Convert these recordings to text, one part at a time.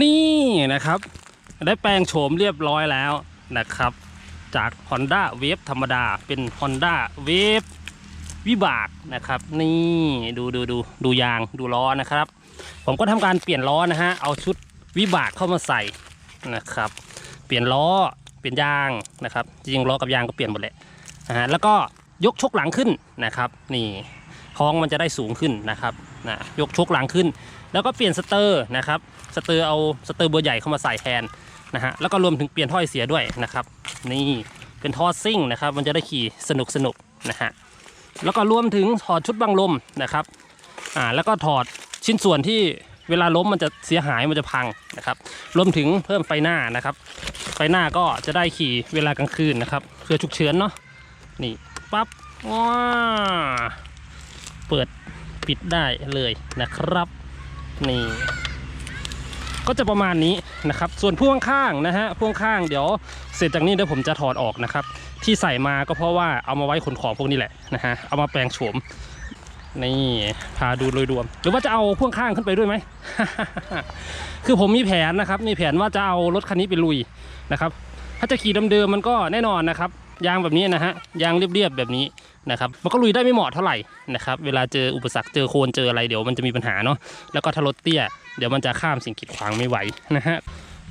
นี่นะครับ ได้แปลงโฉมเรียบร้อยแล้วนะครับ จาก Honda Wave ธรรมดาเป็น Honda Wave วิบากนะครับ นี่ดูดูดูดูยางดูล้อนะครับ ผมก็ทำการเปลี่ยนล้อนะฮะเอาชุดวิบากเข้ามาใส่นะครับ เปลี่ยนล้อเปลี่ยนยางนะครับ จริงล้อกับยางก็เปลี่ยนหมดแหละนะฮะแล้วก็ยกชกหลังขึ้นนะครับ นี่ ท้องมันจะได้สูงขึ้นนะครับนะยกชกหลังขึ้น แล้วก็เปลี่ยนสเตอร์นะครับสเตอร์เอาสเตอร์เบอร์ใหญ่เข้ามาใส่แทนนะฮะแล้วก็รวมถึงเปลี่ยนท่อไอเสียด้วยนะครับ นี่เป็นท่อซิ่งนะครับ มันจะได้ขี่สนุกสนุกนะฮะแล้วก็รวมถึงถอดชุดบังลมนะครับอ่าแล้วก็ถอดชิ้นส่วนที่เวลาล้มมันจะเสียหายมันจะพังนะครับ รวมถึงเพิ่มไฟหน้านะครับ ไฟหน้าก็จะได้ขี่เวลากลางคืนนะครับเพื่อฉุกเฉินเนาะนี่ปั๊บว้า เปิดปิดได้เลยนะครับ นี่ก็จะประมาณนี้นะครับ ส่วนพ่วงข้างนะฮะพ่วงข้างเดี๋ยวเสร็จจากนี้เดี๋ยวผมจะถอดออกนะครับ ที่ใส่มาก็เพราะว่าเอามาไว้ขนของพวกนี้แหละนะฮะเอามาแปลงโฉมนี่พาดูโดยรวม หรือว่าจะเอาพ่วงข้างขึ้นไปด้วยไหม คือผมมีแผนนะครับ มีแผนว่าจะเอารถคันนี้ไปลุยนะครับ ถ้าจะขี่เดิมๆมันก็แน่นอนนะครับ ยางแบบนี้นะฮะยางเรียบๆแบบนี้ นะครับมันก็ลุยได้ไม่เหมาะเท่าไหร่นะครับเวลาเจออุปสรรคเจอโคลนเจออะไรเดี๋ยวมันจะมีปัญหาเนาะแล้วก็ถ้ารถเตี้ยเดี๋ยวมันจะข้ามสิ่งกีดขวางไม่ไหวนะฮะ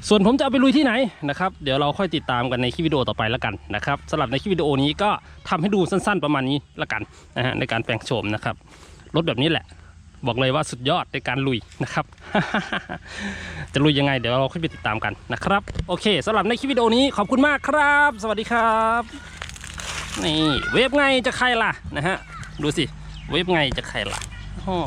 ส่วนผมจะเอาไปลุยที่ไหนนะครับเดี๋ยวเราค่อยติดตามกันในคลิปวิดีโอต่อไปแล้วกันนะครับสำหรับในคลิปวิดีโอนี้ก็ทำให้ดูสั้นๆประมาณนี้ละกันนะฮะในการแปลงโฉมนะครับรถแบบนี้แหละ บอกเลยว่าสุดยอดในการลุยนะครับ จะลุยยังไงเดี๋ยวเราค่อยไปติดตามกันนะครับ โอเคสำหรับในคลิปวิดีโอนี้ขอบคุณมากครับ สวัสดีครับ นี่เวฟไงจะใครล่ะนะฮะดูสิเวฟไงจะใครล่ะอ๋อ